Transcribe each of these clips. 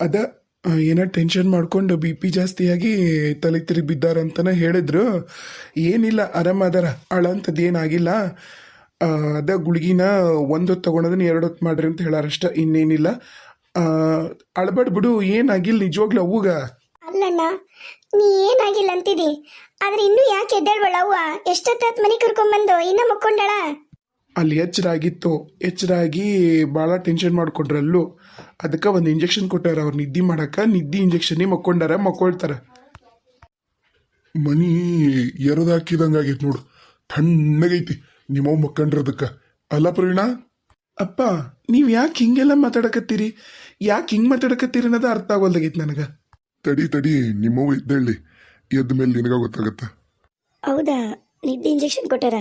ಅದ ಏನ ಟೆನ್ಷನ್ ಮಾಡ್ಕೊಂಡು ಬಿ ಪಿ ಜಾಸ್ತಿಯಾಗಿ ತಲೆ ತಿರುಗಿ ಬಿದ್ದಾರಂತನ ಹೇಳಿದ್ರು. ಏನಿಲ್ಲ ಆರಾಮದಾರ ಅಳಂಥದ್ದು ಏನಾಗಿಲ್ಲ. ಆ, ಅದ ಗುಳಿಗಿನ ಒಂದೊತ್ತು ಎರಡು ಹೊತ್ತು ಮಾಡ್ರಿ ಅಂತ ಹೇಳಾರಷ್ಟ ಇನ್ನೇನಿಲ್ಲ. ಅಳ್ಬೇಡ ಬಿಡು ಏನಾಗಿಲ್ಲ ನಿಜವಾಗ್ಲೂ ಅವ್ವಗ. ಅಲ್ಲಣ್ಣ ನೀ ಏನಾಗಿಲ್ಲ ಅಂತಿದಿ. ಆದ್ರೆ ಇನ್ನೂ ಯಾಕೆ ಎದ್ದೇಳ್ಬೇಡ ಅವ್ವ? ಎಷ್ಟೊತ್ತ ಮನೆ ಕರ್ಕೊಂಬಂದು ಇನ್ನ ಮಕ್ಕೊಂಡಳ? ಅಲ್ಲಿ ಎಚ್ಚರ ಆಗಿತ್ತು ಎಚ್ಚರ ಆಗಿ ಭಾಳ ಟೆನ್ಷನ್ ಮಾಡ್ಕೊಂಡ್ರಲ್ಲೂ. ಅದಕ್ಕೆ ಒಂದು ಇಂಜೆಕ್ಷನ್ ಕೊಟ್ಟಾರ ಅವ್ರು ನಿದ್ದೆ ಮಾಡಕ್ಕೆ ನಿದ್ದೆ ಇಂಜೆಕ್ಷನ್ನೇ ಮಕ್ಕೊಂಡಾರ ಮಕ್ಕೊಳ್ತಾರ. ಮನಿ ಎರದ ಆಗೈತೆ ನೋಡು. ತಣ್ಣಗೈತಿ ನಿಮ್ಮವ್ ಮಕ್ಕಂಡ್ರದಕ್ಕ. ಅಲ್ಲ ಪ್ರವೀಣ? ಅಪ್ಪ ನೀವು ಯಾಕೆ ಹಿಂಗೆಲ್ಲ ಮಾತಾಡಕತ್ತೀರಿ? ಯಾಕೆ ಹಿಂಗೆ ಮಾತಾಡಕತ್ತೀರಿ ಅನ್ನೋದು ಅರ್ಥ ಆಗೋಲ್ದಾಗೈತೆ ನನಗೆ. ತಡಿ ತಡಿ ನಿಮ್ಮವ್ ಇದ್ದೇಳಿ ಎದ್ದ ಮೇಲೆ ನಿನಗ ಗೊತ್ತಾಗತ್ತ. ಹೌದಾ? ನಿದ್ದೆ ಇಂಜೆಕ್ಷನ್ ಕೊಟ್ಟಾರ?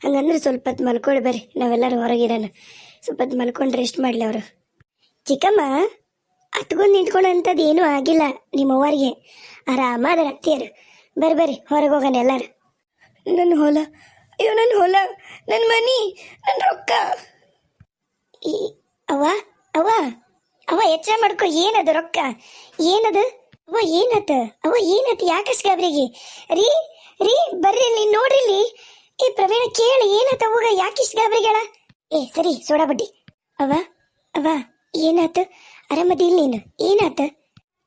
ಹಂಗಂದ್ರೆ ಸ್ವಲ್ಪ ಹೊತ್ತು ಮಲ್ಕೊಳ್ಳಿ ಬರ್ರಿ. ನಾವೆಲ್ಲರೂ ಹೊರಗಿರೋಣ. ಸ್ವಲ್ಪ ಹೊತ್ತು ಮಲ್ಕೊಂಡು ರೆಸ್ಟ್ ಮಾಡಲಿ ಅವರು. ಚಿಕ್ಕಮ್ಮ ಹತ್ಕೊಂಡು ನಿಂತ್ಕೊಳ್ಳೋ ಅಂಥದ್ದು ಏನೂ ಆಗಿಲ್ಲ ನಿಮ್ಮ ಆರಾಮ ಆರಾಮಾದ ಅತ್ತಿಯರು ಬರ್ರಿ ಬರ್ರಿ ಹೊರಗೆ ಹೋಗೋಣ ಎಲ್ಲರು. ನನ್ನ ಹೊಲ ಅಯ್ಯೋ ನನ್ನ ಹೊಲ ನನ್ನ ಮನಿ ನನ್ನ ರೊಕ್ಕ. ಈ ಅವ ಅವ ಅವ್ವ ಎಚ್ಚರ ಮಾಡ್ಕೊ ಏನದು ರೊಕ್ಕ? ಏನದು? ಅವ ಏನತ್ತ ಅವ ಏನತ್ತ ಯಾಕಷ್ಟು ಗಾಬ್ರಿಗೆ? ರೀ ರೀ ಬರ್ರಿ ಇಲ್ಲಿ ನೋಡ್ರಿ ಇಲ್ಲಿ. ಏ ಪ್ರವೀಣ ಕೇಳಿ ಏನತ್ತ ಹೋಗ ಯಾಕಿಷ್ಟು ಗಾಬ್ರಿಗಳ ಏ ಸರಿ ಸೋಡಾ ಬಡ್ಡಿ. ಅವ ಅವ್ವ ಏನಾತ? ಆರಾಮದಿ ಇಲ್ಲ ನೀನು. ಏನಾತ?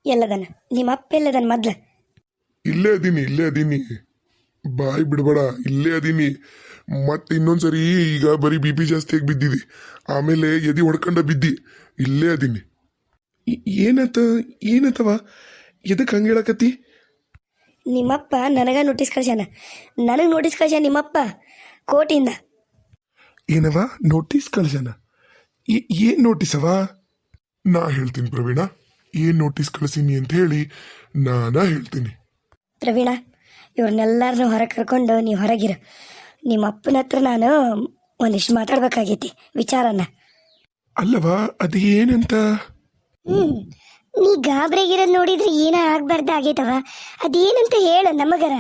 ಎಲ್ಲದನ? ನಿಮ್ಮ ಅಪ್ಪ ಎಲ್ಲದನ ಮೊದ್ಲ? ಇಲ್ಲೇ ಅದೀನಿ ಇಲ್ಲೇ ಅದೀನಿ. ಬಾಯಿ ಬಿಡಬೇಡ ಇಲ್ಲೇ ಅದೀನಿ. ಮತ್ತೆ ಇನ್ನೊಂದ್ಸರಿ ಈಗ ಬರೀ ಬಿ ಪಿ ಆಗಿ ಬಿದ್ದಿದಿ. ಆಮೇಲೆ ಎದಿ ಹೊಡ್ಕೊಂಡ ಬಿದ್ದಿ. ಇಲ್ಲೇ ಅದೀನಿ. ಏನತ ಏನತವ? ಎದಕ್ ಎದಕ್ಕೆ ಹಂಗೆ ಹೇಳಕತ್ತಿ? ನಿಮ್ಮಪ್ಪ ನನಗ ನೋಟಿಸ್ ಕಳ್ಸ್ಯಾನ. ನನಗೆ ನೋಟಿಸ್ ಕಳ್ಸ್ಯಾನ ನಿಮ್ಮಪ್ಪ. ಕೋಟಿಂದ ಏನವ? ನೋಟಿಸ್ ಕಳ್ಸನ ಏನು ನೋಟಿಸವ? ನಾ ಹೇಳ್ತೀನಿ ಪ್ರವೀಣ. ಏನ್ ನೋಟಿಸ್ ಕಳಿಸೀನಿ ಅಂತ ಹೇಳಿ ನಾನಾ ಹೇಳ್ತೀನಿ. ಪ್ರವೀಣ ಇವ್ರನ್ನೆಲ್ಲರನ್ನೂ ಹೊರಗೆ ಕರ್ಕೊಂಡು ನೀವು ಹೊರಗಿರ. ನಿಮ್ಮ ಅಪ್ಪನ ಹತ್ರ ನಾನು ಒಂದಿಷ್ಟು ಮಾತಾಡ್ಬೇಕಾಗೈತಿ ವಿಚಾರನ. ಅಲ್ಲವಾ ಅದು ಏನಂತ? ಹ್ಮ್ ನೀ ಗಾಬ್ರಿಗಿರೋದ್ ನೋಡಿದ್ರೆ ಏನ ಆಗ್ಬಾರ್ದ ಆಗೈತವ? ಅದೇನಂತ ಹೇಳು ನಮಗರ.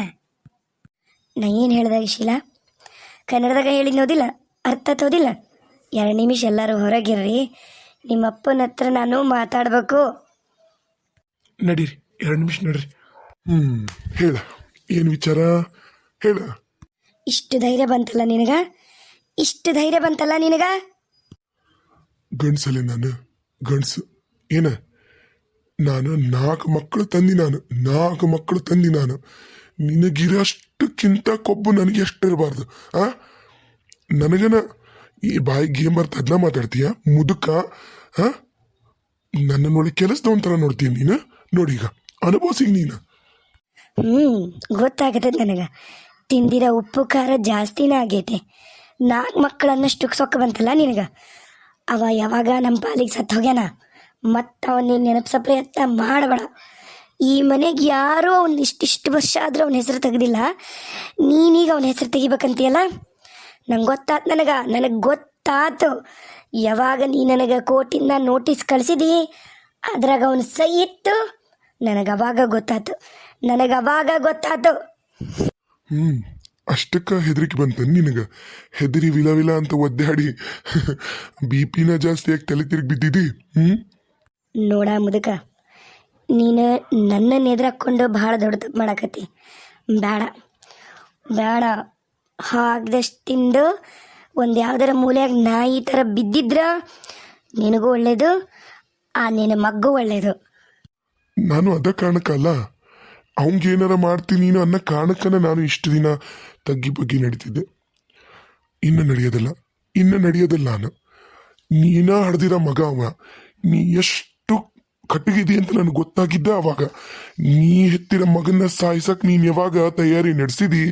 ನಾ ಏನು ಹೇಳ್ದಾಗ ಶೀಲಾ? ಕನ್ನಡದಾಗ ಹೇಳಿದ್ನೋದಿಲ್ಲ ಅರ್ಥ ತೋದಿಲ್ಲ. ಎರಡು ನಿಮಿಷ ಎಲ್ಲರೂ ಹೊರಗಿರ್ರಿ. ನಿಮ್ಮ ಅಪ್ಪನ ಹತ್ರ ನಾನು ಮಾತಾಡಬೇಕು. ನಡೀರಿ ಎರಡು ನಿಮಿಷ ನಡೀರಿ. ಹ್ಮ್ ಹೇಳ ಏನು ವಿಚಾರ? ಹೇಳ. ಇಷ್ಟು ಧೈರ್ಯ ಬಂತಲ್ಲ ನಿನಗ? ಇಷ್ಟು ಧೈರ್ಯ ಬಂತಲ್ಲ ನಿನಗ? ಗಂಡ್ಸಲ್ಲಿ ನಾನು ಗಂಡ್ಸು ಏನ? ನಾನು ನಾಲ್ಕು ಮಕ್ಕಳು ತಂದಿ ನಾನು ನಾಲ್ಕು ಮಕ್ಕಳು ತಂದಿ ನಾನು. ನಿನಗಿರೋಷ್ಟಕ್ಕಿಂತ ಕೊಬ್ಬು ನನಗೆ ಎಷ್ಟಿರಬಾರ್ದು ಆ? ನನಗನ ಈ ಬಾಯಿಗೆ ಏನ್ ಬರ್ತ ಅದನ್ನ ಮಾತಾಡ್ತೀಯ? ಮುದುಕ ಆ ನನ್ನ ನೋಡಿ ಕೆಲಸದವನ್ ಥರ ನೋಡ್ತೀಯ ನೀನು? ನೋಡಿ ಈಗ ಅನುಭವಿಸಿಗ್ ನೀನು. ಹ್ಮ್, ಗೊತ್ತಾಗತ್ತೆ ನನಗ. ತಿಂದಿರೋ ಉಪ್ಪು ಖಾರ ಜಾಸ್ತಿನೇ ಆಗೈತೆ. ನಾಲ್ಕು ಮಕ್ಕಳನ್ನಷ್ಟು ಸೊಕ್ಕ ಬಂತಲ್ಲ ನಿನಗ? ಅವ ಯಾವಾಗ ನಮ್ಮ ಪಾಲಿಗೆ ಸತ್ತು ಹೋಗ್ಯಾನ? ಮತ್ತು ಅವನ ನೆನಪಿಸೋ ಪ್ರಯತ್ನ ಮಾಡಬೇಡ. ಈ ಮನೆಗೆ ಯಾರೂ ಅವ್ನು ಇಷ್ಟಿಷ್ಟು ವರ್ಷ ಆದರೂ ಅವನ ಹೆಸರು ತೆಗ್ದಿಲ್ಲ. ನೀನೀಗ ಅವನ ಹೆಸರು ತೆಗಿಬೇಕಂತೀಯಲ್ಲ? ನಂಗೆ ಗೊತ್ತಾತ್ ನನಗ ನನಗೆ ಗೊತ್ತಾತು. ಯಾವಾಗ ನೀ ನನಗೆ ಕೋರ್ಟಿಂದ ನೋಟಿಸ್ ಕಳಿಸಿದಿ ಅದ್ರಾಗ ಅವನು ಸೈ ಇತ್ತು ನನಗೆ ಅವಾಗ ಗೊತ್ತಾತು. ನನಗೆ ಅವಾಗ ಗೊತ್ತಾತು. ಹ್ಮ್ ಅಷ್ಟಕ್ಕ ಹೆದರಿಕೆ ಬಂತ ನಿನಗ? ಹೆದರಿ ವಿಲ ವಿಲ ಅಂತ ಒದ್ದಾಡಿ ಬಿ ಪಿನ ಜಾಸ್ತಿಯಾಗಿ ತಲೆ ತಿರುಗಿ ಬಿದ್ದಿದ್ದಿ ಹ್ಮ್? ನೋಡ ಮುದುಕ ನೀನು ನನ್ನನ್ನು ಎದುರಾಕೊಂಡು ಭಾಳ ದೊಡ್ಡ ತಪ್ಪು ಮಾಡಕತ್ತಿ. ಬೇಡ ಬೇಡ ಹಾಕ್ದಷ್ಟು ತಿಂದು ಒಂದು ಯಾವ್ದಾರ ಮೂಲೆಯಾಗ ನಾಯಿ ಥರ ಬಿದ್ದಿದ್ರ ನಿನಗೂ ಒಳ್ಳೇದು, ಆ ನಿನ್ನ ಮಗ್ಗೂ ಒಳ್ಳೇದು. ನಾನು ಅದ ಕಾರಣಕ್ಕಲ್ಲ. ಅವಂಗೆ ಏನಾರ ಮಾಡ್ತೀನಿ ನೀನು ಅನ್ನೋ ಕಾರಣಕ್ಕನ ನಾನು ಇಷ್ಟು ದಿನ ತಗ್ಗಿ ಬಗ್ಗಿ ನಡೀತಿದ್ದೆ. ಇನ್ನು ನಡೆಯೋದಿಲ್ಲ ಇನ್ನು ನಡೆಯೋದಿಲ್ಲ ನಾನು. ನೀನ ಹಡ್ದಿರೋ ಮಗ ಅವ. ನೀ ಎಷ್ಟು ಕಟ್ಟಗಿದಿ ಅಂತ ನನಗೆ ಗೊತ್ತಾಗಿದ್ದೆ ಅವಾಗ. ನೀ ಹೆತ್ತಿರ ಮಗನ ಸಾಯಿಸಕ್ ನೀನು ಯಾವಾಗ ತಯಾರಿ ನಡೆಸಿದಿ?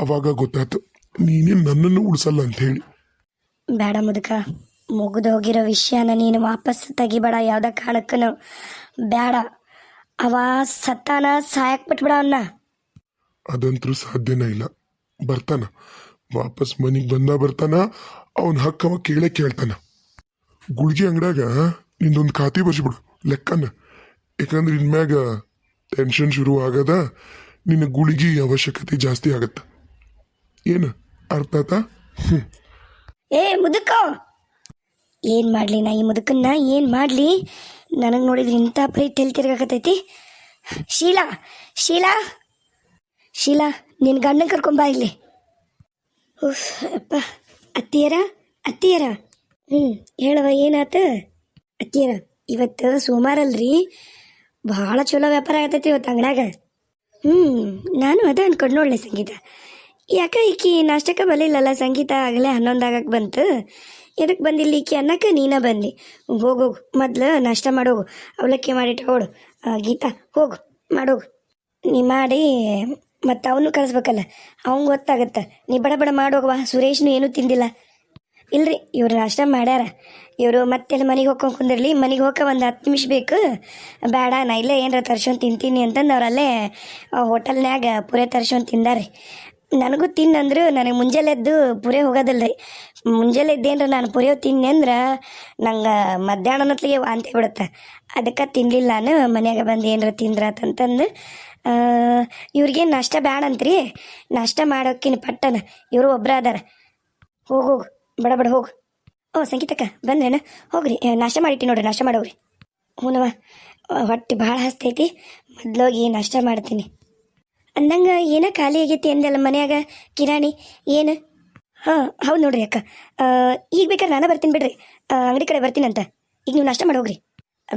ಅವಾಗ ಗೊತ್ತಾಯ್ತು. ನೀನೇ ನನ್ನನ್ನು ಉಳಿಸಲ್ಲ ಅಂತ ಹೇಳಿ. ಬೇಡ ಮುದುಕ. ಮುಗಿದು ಹೋಗಿರೋ ವಿಷಯನ ನೀನು ವಾಪಸ್ ತೆಗಿಬೇಡ. ಯಾವ್ದ ಕಾರಣಕ್ಕೂ ಬೇಡ. ಅವ ಸತ್ತಾನ ಸಾಯಕ್ ಬಿಟ್ಬಿಡ ಅವನ್ನ ಅದಂತೂ ಸಾಧ್ಯನೇ ಇಲ್ಲ. ಬರ್ತಾನ. ವಾಪಸ್ ಮನೆಗೆ ಬಂದ ಬರ್ತಾನ. ಅವನ ಹಕ್ಕವ ಕೇಳೇ ಕೇಳ್ತಾನ. ಗುಳ್ಗಿ ಅಂಗಡ್ಯಾಗ ನಿಂದೊಂದು ಖಾತೆ ಬರ್ಸಿಬಿಡು. ಲೆಕ್ಕನ. ಯಾಕಂದ್ರೆ ಇನ್ಮ್ಯಾಗ ಟೆನ್ಷನ್ ಶುರು ಆಗದ ನಿನ್ನ ಗುಳಿಗೆ ಅವಶ್ಯಕತೆ ಜಾಸ್ತಿ ಆಗತ್ತ. ಏನು ಅರ್ಥ ಆತ? ಏ, ಮುದುಕ! ಏನು ಮಾಡ್ಲಿ ನಾ ಈ ಮುದುಕನ್ನ? ಏನು ಮಾಡ್ಲಿ? ನನಗೆ ನೋಡಿದ್ರೆ ಇಂಥ ಪ್ರೀತಿ ತಲೆ ಶೀಲಾ ಶೀಲಾ! ಶೀಲಾ ನಿನ್ನ ಗಂಡ ಕರ್ಕೊಂಬಾ ಇಲ್ಲಿ. ಅಪ್ಪ, ಅತ್ತಿಯರ? ಅತ್ತಿಯರ? ಹ್ಞೂ ಹೇಳವ ಏನಾತ? ಅತ್ತಿಯರ? ಇವತ್ತು ಸೋಮವಾರ ಅಲ್ರಿ ಭಾಳ ಚಲೋ ವ್ಯಾಪಾರ ಆಗತೈತಿ ಇವತ್ತು ಅಂಗಡ್ಯಾಗ. ಹ್ಞೂ ನಾನು ಅದ ಅನ್ಕೊಂಡು ನೋಡಲೆ ಸಂಗೀತ. ಯಾಕ ಈಕಿ ನಾಷ್ಟಕ್ಕೆ ಬರಲಿಲ್ಲಲ್ಲ ಸಂಗೀತ ಆಗಲೇ ಹನ್ನೊಂದಾಗಕ್ಕೆ ಬಂತು. ಎದಕ್ಕೆ ಬಂದಿಲ್ಲ ಈಕಿ ಅನ್ನಕ್ಕೆ ನೀನ ಬಂದಿ. ಹೋಗೋಗು ಮೊದ್ಲು ನಾಷ್ಟ ಮಾಡೋಗು. ಅವಲಕ್ಕಿ ಮಾಡಿಟ್ಕೊಡು ಗೀತಾ, ಹೋಗು, ಮಾಡೋಗು. ನೀ ಮಾಡಿ, ಮತ್ತು ಅವನು ಕಳಿಸ್ಬೇಕಲ್ಲ. ಅವಂಗೆ ಗೊತ್ತಾಗತ್ತೆ. ನೀ ಬಡ ಬಡ ಮಾಡೋಗವಾ ಸುರೇಶ್ನು ಏನೂ ತಿಂದಿಲ್ಲ. ಇಲ್ರಿ, ಇವ್ರು ನಾಷ್ಟ ಮಾಡ್ಯಾರ. ಇವರು ಮತ್ತೆ ಮನೆಗೆ ಹೋಗ್ಕೊಂಡು ಕುಂದಿರಲಿ, ಮನೆಗೆ ಹೋಗಕ್ಕೆ ಒಂದು ಹತ್ತು ನಿಮಿಷ ಬೇಕು. ಬೇಡ, ನಾ ಇಲ್ಲೇ ಏನಾರ ತರ್ಸ್ಕೊಂಡು ತಿಂತೀನಿ ಅಂತಂದು ಅವರಲ್ಲೇ ಹೋಟೆಲ್ನ್ಯಾಗ ಪೂರೆ ತರ್ಸ್ಕೊಂಡು ತಿಂದಾರೆ ನನಗೂ ತಿನ್ನಂದ್ರು ನನಗೆ ಮುಂಜಾನೆ ಎದ್ದು ಪೂರೆ ಹೋಗೋದಿಲ್ಲ ರೀ ಮುಂಜಾನೆ ಎದ್ದೇನ್ರ ನಾನು ಪೂರೆ ತಿನ್ನಿ ಅಂದ್ರೆ ನಂಗೆ ಮಧ್ಯಾಹ್ನತ್ಲಿಗೆ ವಾಂತಿ ಬಿಡುತ್ತೆ. ಅದಕ್ಕೆ ತಿನ್ನಲಿಲ್ಲ ನಾನು, ಮನ್ಯಾಗ ಬಂದು ಏನರ ತಿಂದ್ರಾತಂತಂದು ಇವ್ರಿಗೆ ನಾಷ್ಟ ಬ್ಯಾಡ ಅಂತ್ರಿ ನಾಷ್ಟ ಮಾಡೋಕ್ಕಿನ ಪಟ್ಟನ, ಇವರು ಒಬ್ಬರಾದಾರ ಅದಾರ ಹೋಗು ಹೋಗು. ಬಡ ಬಡ ಹೋಗು. ಓ, ಸಂಗೀತಕ್ಕ, ಬಂದ್ರೇನ? ಹೋಗ್ರಿ. ನಾಷ್ಟ ಮಾಡಿಟ್ಟಿ ನೋಡ್ರಿ, ನಾಷ್ಟ ಮಾಡೋಗ್ರಿ ಹ್ಞೂನವ ಹೊಟ್ಟೆ ಭಾಳ ಹಸ್ತೈತಿ ಮೊದ್ಲೋಗಿ ನಾಷ್ಟ ಮಾಡ್ತೀನಿ. ಅಂದಂಗ ಏನೋ ಖಾಲಿ ಆಗೈತಿ ಅಂದಲ್ಲ ಮನ್ಯಾಗ, ಕಿರಾಣಿ? ಏನು? ಹಾಂ, ಹೌದು ನೋಡ್ರಿ ಅಕ್ಕ. ಈಗ ಬೇಕಾದ್ರೆ ನಾನು ಬರ್ತೀನಿ ಬಿಡ್ರಿ. ಅಂಗಡಿ ಕಡೆ ಬರ್ತೀನಂತ ಈಗ ನೀವು ನಾಷ್ಟ ಮಾಡೋಗ್ರಿ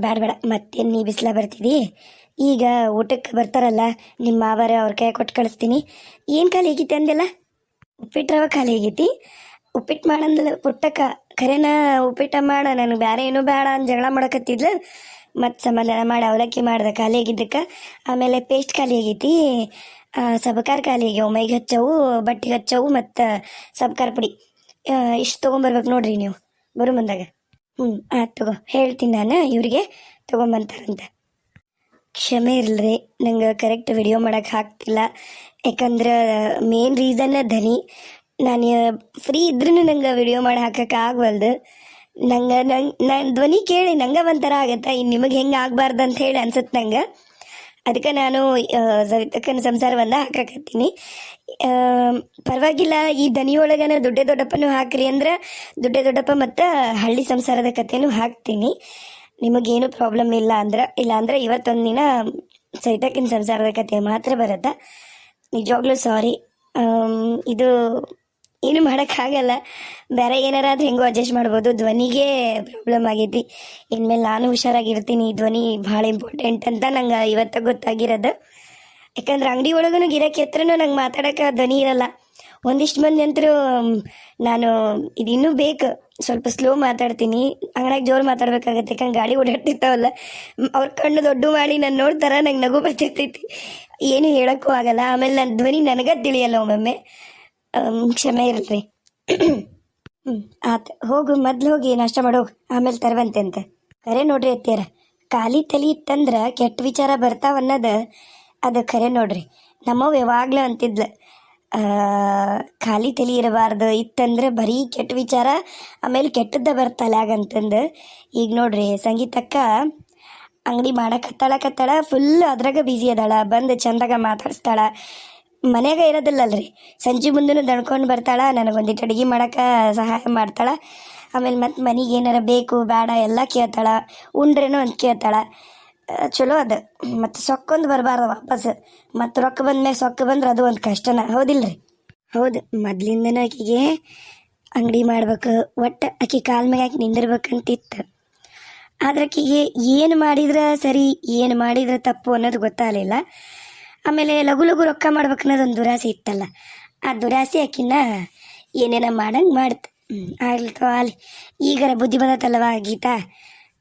ಬೇಡ ಬೇಡ ಮತ್ತೇನು ನೀ ಬಿಸಿಲ ಬರ್ತೀವಿ ಈಗ ಊಟಕ್ಕೆ ಬರ್ತಾರಲ್ಲ ನಿಮ್ಮ ಮಾವಾರ ಅವ್ರ ಕೈ ಕೊಟ್ಟು ಕಳಿಸ್ತೀನಿ. ಏನು ಖಾಲಿ ಆಗೈತಿ ಅಂದೆಲ್ಲ ಉಪ್ಪಿಟ್ಟು ಖಾಲಿ ಆಗೈತಿ. ಉಪ್ಪಿಟ್ಟು ಮಾಡಂದಲ್ಲ, ಪುಟ್ಟಕ್ಕ ಖರೇನ ಉಪ್ಪಿಟ್ಟ ಮಾಡ, ನನಗೆ ಬೇರೆ ಏನೂ ಬೇಡ ಅಂತ ಜಗಳ ಮಾಡಕತ್ತಿದ್ಲ. ಮತ್ತು ಸಮಾಧಾನ ಮಾಡಿ ಅವಲಕ್ಕಿ ಮಾಡ್ದೆ ಖಾಲಿ ಆಗಿದ್ದಕ್ಕೆ ಆಮೇಲೆ ಪೇಸ್ಟ್ ಖಾಲಿ ಆಗೈತಿ ಸಬಕಾರ್ ಖಾಲಿ ಆಗ್ಯಾವ ಮೈಗೆ ಹಚ್ಚವು ಬಟ್ಟೆಗೆ ಹಚ್ಚವು, ಮತ್ತು, ಸಬ್ಕಾರ ಪುಡಿ. ಇಷ್ಟು ತೊಗೊಂಬರ್ಬೇಕು ನೋಡ್ರಿ ನೀವು, ಬರು ಬಂದಾಗ ಹ್ಞೂ ಆಯ್ತು ತಗೋ, ಹೇಳ್ತೀನಿ ನಾನು ಇವರಿಗೆ, ತೊಗೊಂಬಂತಾರಂತ. ಕ್ಷಮೆ ಇರಲ್ರಿ, ನಂಗೆ ಕರೆಕ್ಟ್ ವಿಡಿಯೋ ಮಾಡೋಕೆ ಆಗ್ತಿಲ್ಲ. ಯಾಕಂದ್ರೆ ಮೇನ್ ರೀಸನ್ ಧನಿ. ನಾನು ಫ್ರೀ ಇದ್ರೂ ನಂಗೆ ವಿಡಿಯೋ ಮಾಡಿ ಹಾಕಕ್ಕೆ ಆಗವಲ್ದು. ನಂಗೆ ನಂಗೆ ನಾನು ಧ್ವನಿ ಕೇಳಿ ನಂಗೆ ಒಂಥರ ಆಗತ್ತೆ. ಇನ್ನು ನಿಮಗೆ ಹೆಂಗೆ ಆಗಬಾರ್ದು ಅಂತ ಹೇಳಿ ಅನ್ಸುತ್ತೆ ನಂಗೆ. ಅದಕ್ಕೆ ನಾನು ಸವಿತಕ್ಕನ ಸಂಸಾರವನ್ನು ಹಾಕಕತ್ತೀನಿ. ಪರವಾಗಿಲ್ಲ, ಈ ದನಿಯೊಳಗನ ದೊಡ್ಡ ದೊಡ್ಡಪ್ಪನೂ ಹಾಕ್ರಿ ಅಂದ್ರೆ ದೊಡ್ಡ ದೊಡ್ಡಪ್ಪ ಮತ್ತು ಹಳ್ಳಿ ಸಂಸಾರದ ಕಥೆನೂ ಹಾಕ್ತೀನಿ. ನಿಮಗೇನು ಪ್ರಾಬ್ಲಮ್ ಇಲ್ಲ ಅಂದ್ರೆ ಇಲ್ಲ ಅಂದ್ರೆ ಇವತ್ತೊಂದು ದಿನ ಸವಿತಕ್ಕಿನ ಸಂಸಾರದ ಕಥೆ ಮಾತ್ರ ಬರುತ್ತೆ. ನಿಜವಾಗ್ಲೂ ಸಾರಿ ಇದು ಏನು ಮಾಡೋಕ್ಕಾಗಲ್ಲ ಬೇರೆ ಏನಾರ ಆದ್ರೆ ಹೆಂಗೋ ಅಡ್ಜಸ್ಟ್ ಮಾಡ್ಬೋದು. ಧ್ವನಿಗೆ ಪ್ರಾಬ್ಲಮ್ ಆಗೈತಿ. ಇನ್ಮೇಲೆ ನಾನು ಹುಷಾರಾಗಿರ್ತೀನಿ. ಧ್ವನಿ ಭಾಳ ಇಂಪಾರ್ಟೆಂಟ್ ಅಂತ ನಂಗೆ ಇವತ್ತು ಗೊತ್ತಾಗಿರೋದು. ಯಾಕಂದ್ರೆ ಅಂಗಡಿ ಒಳಗೂ ಗಿರಾಕಿ ಹತ್ರನೂ ನಂಗೆ ಮಾತಾಡೋಕೆ ಧ್ವನಿ ಇರಲ್ಲ. ಒಂದಿಷ್ಟು ಮಂದಿ ಅಂತರೂ ನಾನು ಇದಿನ್ನೂ ಬೇಕು. ಸ್ವಲ್ಪ ಸ್ಲೋ ಮಾತಾಡ್ತೀನಿ. ಅಂಗಡಿಯಾಗ ಜೋರು ಮಾತಾಡ್ಬೇಕಾಗತ್ತೆ. ಯಾಕಂದ್ರೆ ಗಾಡಿ ಓಡಾಡ್ತಿರ್ತಾವಲ್ಲ. ಅವ್ರ ಕಣ್ಣು ದೊಡ್ಡ ಮಾಡಿ ನಾನು ನೋಡ್ತಾರ, ನಂಗೆ ನಗು ಬರ್ತಿರ್ತೈತಿ ಏನು ಹೇಳೋಕ್ಕೂ ಆಗಲ್ಲ. ಆಮೇಲೆ ನನ್ನ ಧ್ವನಿ ನನಗೆ ತಿಳಿಯಲ್ಲ ಒಮ್ಮೊಮ್ಮೆ. ಕ್ಷಮೆ ಇರಲ್ರಿ ಹ್ಞೂ ಆತ, ಹೋಗು, ಮೊದ್ಲು ಹೋಗಿ ನಾಷ್ಟ ಮಾಡೋ, ಆಮೇಲೆ ತರುವಂತೆ ಅಂತ. ಕರೆ ನೋಡ್ರಿ ಅತ್ತಿಯರ, ಖಾಲಿ ತಲೆ ಇತ್ತಂದ್ರೆ ಕೆಟ್ಟ ವಿಚಾರ ಬರ್ತಾವ ಅನ್ನೋದು, ಅದು ಖರೆ ನೋಡ್ರಿ. ನಮ್ಮವ್ ಯಾವಾಗ್ಲೂ ಅಂತಿದ್ಲ ಖಾಲಿ ತಲೆ ಇರಬಾರ್ದು, ಇತ್ತಂದ್ರೆ ಬರೀ ಕೆಟ್ಟ ವಿಚಾರ, ಆಮೇಲೆ ಕೆಟ್ಟದ್ದ ಬರ್ತಲ್ಯಾಗ ಅಂತಂದು. ಈಗ ನೋಡ್ರಿ, ಸಂಗೀತಕ್ಕ ಅಂಗಡಿ ಮಾಡಕತ್ತಾಳ ಕತ್ತಾಳ ಫುಲ್ ಅದ್ರಾಗ ಬ್ಯುಸಿ ಅದಾಳ, ಬಂದು ಚಂದಾಗ ಮಾತಾಡಿಸ್ತಾಳ. ಮನ್ಯಾಗ ಇರೋದಿಲ್ಲಲ್ರಿ. ಸಂಜೆ ಮುಂದೂ ದಣ್ಕೊಂಡು ಬರ್ತಾಳೆ ನನಗೊಂದಿಟ್ಟು ಅಡುಗೆ ಮಾಡೋಕೆ ಸಹಾಯ ಮಾಡ್ತಾಳೆ. ಆಮೇಲೆ ಮತ್ತೆ ಮನೆಗೆ ಏನಾರ ಬೇಕು ಬೇಡ ಎಲ್ಲ ಕೇಳ್ತಾಳೆ, ಉಂಡ್ರೇನೋ ಅಂತ ಕೇಳ್ತಾಳೆ. ಚಲೋ ಅದು. ಮತ್ತು ಸೊಕ್ಕೊಂದು ಬರಬಾರ್ದು ವಾಪಸ್. ಮತ್ತು ರೊಕ್ಕ ಬಂದ್ಮೇಲೆ ಸೊಕ್ಕ ಬಂದ್ರೆ ಅದು ಒಂದು ಕಷ್ಟನ. ಹೌದಿಲ್ರಿ? ಹೌದು. ಮೊದ್ಲಿಂದನೂ ಆಕಿಗೆ ಅಂಗಡಿ ಮಾಡ್ಬೇಕು, ಒಟ್ಟು ಆಕೆ ಕಾಲ ಮ್ಯಾಗ ಹಾಕಿ ನಿಂದಿರ್ಬೇಕಂತಿತ್ತು. ಆದ್ರೆ ಆಕಿಗೆ ಏನು ಮಾಡಿದ್ರೆ ಸರಿ, ಏನು ಮಾಡಿದ್ರೆ ತಪ್ಪು ಅನ್ನೋದು ಗೊತ್ತಾಗಲಿಲ್ಲ. ಆಮೇಲೆ ಲಘು ಲಘು ರೊಕ್ಕ ಮಾಡ್ಬೇಕು ಅನ್ನೋದೊಂದು ದುರಾಸೆ ಇತ್ತಲ್ಲ. ಆ ದುರಾಸೆ ಆಕಿನ ಏನೇನ ಮಾಡಂಗೆ ಮಾಡ್ತು. ಆಗ್ಲಿತ್ತು ಅಲ್ಲಿ ಈಗರ ಬುದ್ಧಿ ಬಂದತ್ತಲ್ಲವ ಗೀತಾ?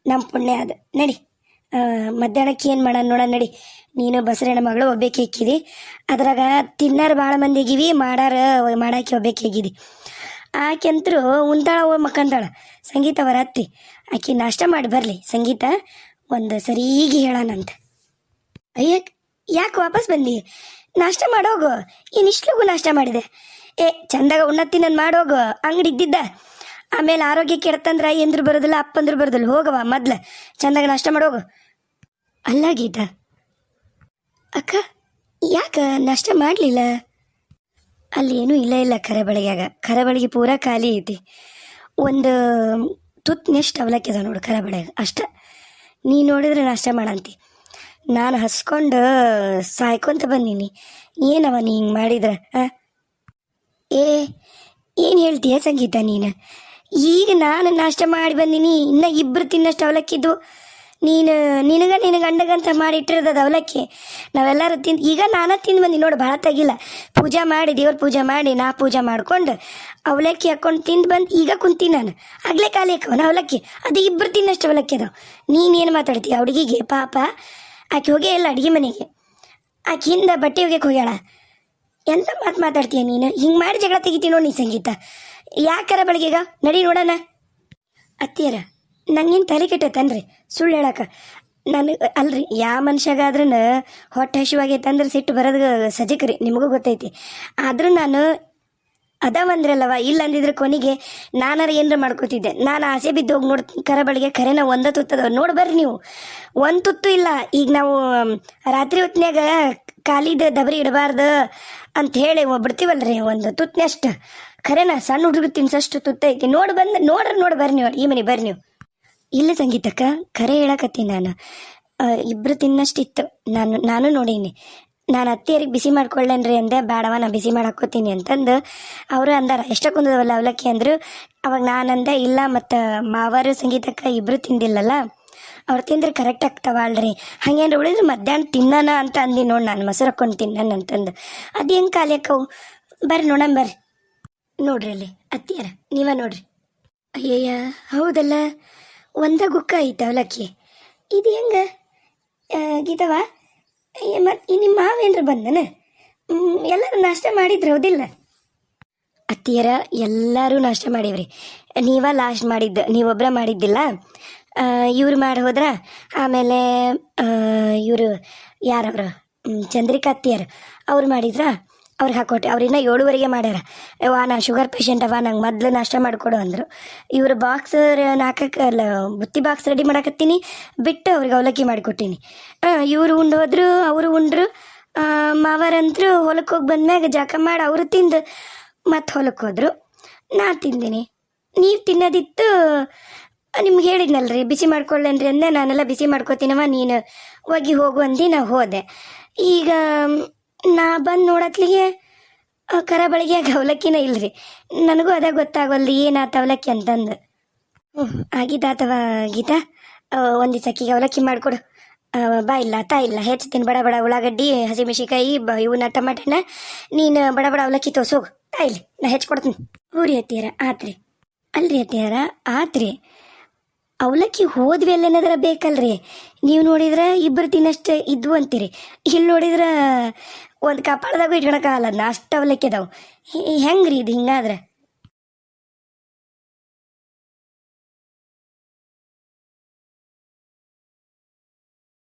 ನಮ್ಮ ಪುಣ್ಯ ಅದು. ನಡಿ. ಮಧ್ಯಾಹ್ನಕ್ಕೆ ಏನು ಮಾಡೋಣ ನೋಡ ನಡಿ. ನೀನು ಬಸರಣ್ಣ ಮಗಳು ಒಬ್ಬೇಕೆ ಇಕ್ಕಿದಿ ಅದ್ರಾಗ ತಿನ್ನಾರ ಭಾಳ ಮಂದಿ ಆಗಿವಿ, ಮಾಡಾರ, ಮಾಡಾಕಿ ಒಬ್ಬೇಕೆ ಆಗಿದಿ. ಆಕೆಂತರು ಉಂತಾಳ ಓ ಮಕ್ಕಂತಾಳ. ಸಂಗೀತ ಬರತ್ತಿ ಆಕಿ ನಾಷ್ಟ ಮಾಡಿ ಬರಲಿ. ಸಂಗೀತ ಒಂದು ಸರಿಗೆ ಹೇಳೋಣಂತ ಅಯ್ಯಕ್ ಯಾಕೆ ವಾಪಸ್ ಬಂದಿ? ನಾಷ್ಟ ಮಾಡೋಗು. ಇನ್ನಿಷ್ಟು ಇಷ್ಟು ನಾಷ್ಟ ಮಾಡಿದೆ. ಏ, ಚಂದಾಗ ಉಣ್ಣತ್ತಿ ನಾನು ಮಾಡೋಗು. ಅಂಗಡಿ ಇದ್ದಿದ್ದ. ಆಮೇಲೆ ಆರೋಗ್ಯ ಕೆಡ್ತಂದ್ರ ಎಂದ್ರು ಬರೋದಿಲ್ಲ ಅಪ್ಪಂದ್ರು ಬರೋದಿಲ್ಲ. ಹೋಗವ ಮೊದ್ಲು. ಚಂದಾಗ ನಾಷ್ಟ ಮಾಡೋಗು. ಅಲ್ಲ ಗೀತಾ ಅಕ್ಕ, ಯಾಕ ನಾಷ್ಟ ಮಾಡಲಿಲ್ಲ? ಅಲ್ಲಿ ಏನು ಇಲ್ಲ ಇಲ್ಲ ಕರೆ ಕರಬಳಿಗೆ ಪೂರ ಖಾಲಿ ಐತಿ. ಒಂದು ತುತ್ತು ನೆಷ್ಟು ಅವಲಕ್ಕಿ ಅದ ನೋಡು ಕರಬಳಿಯಾಗ ಅಷ್ಟ. ನೀ ನೋಡಿದ್ರೆ ನಾಷ್ಟ ಮಾಡಂತಿ. ನಾನು ಹಸ್ಕೊಂಡು ಸಾಯ್ಕೊಂತ ಬಂದೀನಿ. ಏನವ ನೀ ಹಿಂಗೆ ಮಾಡಿದ್ರ ಏ, ಏನು ಹೇಳ್ತೀಯ ಸಂಗೀತ ನೀನು? ಈಗ ನಾನು ನಾಷ್ಟ ಮಾಡಿ ಬಂದೀನಿ, ಇನ್ನು ಇಬ್ಬರು ತಿನ್ನಷ್ಟು ಅವಲಕ್ಕಿದ್ದು. ನೀನು, ನಿನಗ ನಿನಗೆ ಗಂಡಗಂತ ಮಾಡಿಟ್ಟಿರೋದು ಅವಲಕ್ಕಿ. ನಾವೆಲ್ಲರೂ ತಿಂದು, ಈಗ ನಾನು ತಿಂದು ಬಂದಿ ನೋಡು, ಭಾಳ ತೆಗಿಲ್ಲ. ಪೂಜೆ ಮಾಡಿ, ದೇವ್ರ ಪೂಜೆ ಮಾಡಿ, ನಾ ಪೂಜೆ ಮಾಡ್ಕೊಂಡು ಅವಲಕ್ಕಿ ಹಾಕ್ಕೊಂಡು ತಿಂದು ಬಂದು ಈಗ ಕುಂತೀನಿ ನಾನು. ಆಗಲೇ ಖಾಲಿ ಹಾಕವನ ಅವಲಕ್ಕಿ. ಅದು ಇಬ್ಬರು ತಿನ್ನಷ್ಟು ಅವಲಕ್ಕಿ ಅದಾವ. ನೀನೇನು ಮಾತಾಡ್ತೀಯ ಹುಡುಗಿಗೆ, ಪಾಪ? ಆಕೆ ಹೋಗಿ ಇಲ್ಲ ಅಡುಗೆ ಮನೆಗೆ. ಆಕೆ ಹಿಂದೆ ಬಟ್ಟೆ ಒಗ್ಯಕ್ಕೆ ಹೋಗ್ಯಾಳ. ಎಂತ ಮಾತು ಮಾತಾಡ್ತೀಯ ನೀನು? ಹಿಂಗೆ ಮಾಡಿ ಜಗಳ ತೆಗಿತೀನಿ ನೀ ಸಂಗೀತ? ಯಾಕರ ಬೆಳಗ್ಗೆಗ ನಡಿ ನೋಡೋಣ. ಅತ್ತಿಯರ, ನಂಗೇನು ತಲೆ ಕೆಟ್ಟತನ್ರಿ ಸುಳ್ಳು ಹೇಳಕ ನನಗೆ ಅಲ್ರಿ ಯಾವ ಮನುಷ್ಯಾಗಾದ್ರೂ ಹೊಟ್ಟೆ ಹಸಿವಾಗೈತೆ ಅಂದ್ರೆ ಸಿಟ್ಟು ಬರೋದು ಸಜಕ್ರಿ. ನಿಮಗೂ ಗೊತ್ತೈತಿ. ಆದ್ರೂ ನಾನು ಅದಾವಂದ್ರಲ್ಲವ ಇಲ್ಲ ಅಂದಿದ್ರೆ ಕೊನೆಗೆ ನಾನಾರ ಏನಾರ ಮಾಡ್ಕೋತಿದ್ದೆ. ನಾನು ಆಸೆ ಬಿದ್ದು ಹೋಗಿ ನೋಡ್, ಕರ ಬಳಿಗೆ ಕರೆನ ಒಂದ ತುತ್ತದ. ನೋಡಿ ಬರ್ರಿ ನೀವು. ಒಂದು ತುತ್ತು ಇಲ್ಲ. ಈಗ ನಾವು ರಾತ್ರಿ ಹೊತ್ನ್ಯಾಗ ಖಾಲಿದ ದಬರಿ ಇಡಬಾರ್ದು ಅಂತ ಹೇಳಿ ಬಿಡ್ತೀವಲ್ರಿ ಒಂದು ತುತ್ತನಷ್ಟು ಖರೇನ ಸಣ್ಣ ಹುಡುಗರು ತಿನ್ಸಷ್ಟು ತುತ್ತ ಐತಿ. ನೋಡಿ ಬಂದು, ನೋಡ್ರಿ ನೋಡಿ ಬರ್ರಿ ನೀವು. ಈ ಮನೆ ಬರ್ರಿ ನೀವು. ಇಲ್ಲ ಸಂಗೀತಕ್ಕ ಖರೆ ಹೇಳಕತ್ತೀನಿ ನಾನು. ಇಬ್ಬರು ತಿನ್ನಷ್ಟಿತ್ತು. ನಾನು ನಾನು ನೋಡೀನಿ. ನಾನು ಅತ್ತಿಯರಿಗೆ ಬಿಸಿ ಮಾಡ್ಕೊಳ್ಳೇನ್ರಿ ಅಂದೆ ಬೇಡವ ನಾ ಬಿಸಿ ಮಾಡಾಕೋತೀನಿ ಅಂತಂದು ಅವರು ಅಂದಾರ. ಎಷ್ಟಕ್ಕೊಂದವಲ್ಲ ಅವಲಕ್ಕಿ ಅಂದರು. ಅವಾಗ ನಾನು ಅಂದೆ, ಇಲ್ಲ, ಮತ್ತು ಮಾವಾರು ಸಂಗೀತಕ್ಕ ಇಬ್ಬರು ತಿಂದಿಲ್ಲಲ್ಲ, ಅವ್ರು ತಿಂದ್ರೆ ಕರೆಕ್ಟ್ ಆಗ್ತಾವಲ್ರಿ ಹಂಗೇನು ಉಳಿದ್ರೆ ಮಧ್ಯಾಹ್ನ ತಿನ್ನೋಣ ಅಂತ ಅಂದಿ ನೋಡಿ ನಾನು ಮೊಸರು ಹಾಕೊಂಡು ತಿನ್ನೋಣ ಅಂತಂದು. ಅದು ಹೆಂಗೆ ಖಾಲಿ ಅಕ್ಕವು? ಬರ್ರಿ ನೋಡಣ ಬರ್ರಿ. ನೋಡ್ರಿ ಅಲ್ಲಿ, ಅತ್ತಿಯರ, ನೀವ ನೋಡ್ರಿ. ಅಯ್ಯಯ್ಯ, ಹೌದಲ್ಲ? ಒಂದ ಗುಕ್ಕ ಐತೆ ಅವಲಕ್ಕಿ. ಇದು ಹೆಂಗ? ಗೀತವ? ಮತ್ತು ನಿಮ್ಮ ಮಾವೇನ್ರ ಬಂದನ? ಎಲ್ಲರೂ ನಾಷ್ಟ ಮಾಡಿದ್ರು ಹೌದಿಲ್ಲ? ಅತ್ತಿಯರ ಎಲ್ಲರೂ ನಾಷ್ಟ ಮಾಡಿವ್ರಿ. ನೀವ ಲಾಸ್ಟ್ ಮಾಡಿದ್ದು ನೀವೊಬ್ಬರ ಮಾಡಿದ್ದಿಲ್ಲ? ಇವ್ರು ಮಾಡಿ ಹೋದ್ರ? ಆಮೇಲೆ ಇವರು ಯಾರವರು? ಚಂದ್ರಿಕಾ ಅತ್ತಿಯರು, ಅವ್ರು ಮಾಡಿದ್ರ? ಅವ್ರಿಗೆ ಹಾಕೊಟ್ಟೆ ಇನ್ನೂ ಏಳುವರೆಗೆ ಮಾಡ್ಯಾರ. ವಾ ನಾನು ಶುಗರ್ ಪೇಷಂಟ್ ಅವ, ನಂಗೆ ಮೊದಲು ನಾಷ್ಟ ಮಾಡಿಕೊಡು ಅಂದರು. ಇವರು ಬಾಕ್ಸ್ ನಾಲ್ಕಕ್ಕೆ ಅಲ್ಲ, ಬುತ್ತಿ ಬಾಕ್ಸ್ ರೆಡಿ ಮಾಡಕತ್ತೀನಿ. ಬಿಟ್ಟು ಅವ್ರಿಗೆ ಅವಲಕ್ಕಿ ಮಾಡಿಕೊಟ್ಟೀನಿ. ಇವರು ಉಂಡು ಹೋದ್ರು, ಅವರು ಉಂಡ್ರು. ಮಾವರಂತ್ರು ಹೊಲಕ್ಕೆ ಹೋಗಿ ಬಂದ್ಮ್ಯಾಗ ಜಾಕ ಮಾಡಿ ಅವರು ತಿಂದು ಮತ್ತೆ ಹೊಲಕ್ಕೆ ಹೋದರು. ನಾ ತಿಂದಿನಿ. ನೀವು ತಿನ್ನೋದಿತ್ತು, ನಿಮ್ಗೆ ಹೇಳಿದ್ನಲ್ರಿ, ಬಿಸಿ ಮಾಡ್ಕೊಳ್ಳೇನ್ರಿ ಅಂದೆ. ನಾನೆಲ್ಲ ಬಿಸಿ ಮಾಡ್ಕೋತೀನವ, ನೀನು ಹೋಗಿ ಹೋಗು ಅಂದು, ನಾ ಹೋದೆ. ಈಗ ನಾ ಬಂದು ನೋಡತ್ಲಿಗೆ ಕರ ಬಳಿಗೆ ಅವಲಕ್ಕಿನ ಇಲ್ರಿ. ನನಗೂ ಅದ ಗೊತ್ತಾಗವಲ್ದು ಏನಾತ ಅವಲಕ್ಕಿ ಅಂತಂದು. ಹ್ಞೂ ಅಥವಾ ಗೀತಾ. ಒಂದು ದಿವಸಕ್ಕಿಗೆ ಅವಲಕ್ಕಿ ಮಾಡಿಕೊಡು. ಬಾ ಇಲ್ಲ ತಾ ಇಲ್ಲ, ಹೆಚ್ಚುತ್ತೀನಿ, ಬಡ ಬಡ ಉಳ್ಳಾಗಡ್ಡಿ ಹಸಿಮೆಣಸಿಕಾಯಿ ಬ ಇವನ್ನ ಟಮಾಟೆನ, ನೀನು ಬಡ ಬಡ ಅವಲಕ್ಕಿ ತೋರ್ಸೋಗು. ತಾ ಇಲ್ಲಿ, ನಾ ಹೆಚ್ಚು ಕೊಡ್ತೀನಿ. ಊರಿ ಹತ್ತಿಯಾರ ಆತ್ರಿ. ಅಲ್ರಿ ಹತ್ತಿಯಾರ ಆತ್ರಿ. ಅವಲಕ್ಕಿ ಹೋದ್ವಿ ಅಲ್ಲೇನಾದ್ರ ಬೇಕಲ್ರಿ? ನೀವು ನೋಡಿದ್ರೆ ಇಬ್ಬರು ತಿನ್ನಷ್ಟು ಇದ್ವು ಅಂತೀರಿ. ಇಲ್ಲಿ ನೋಡಿದ್ರೆ ಒಂದು ಕಪಾಳದಾಗೂ ಇಟ್ಕೊಳಕ್ಕಾಗಲ್ಲ ಅಷ್ಟು ಅವಲಕ್ಕಿ ಅದಾವು. ಹೆಂಗ್ರಿ ಇದು ಹಿಂಗಾದ್ರೆ?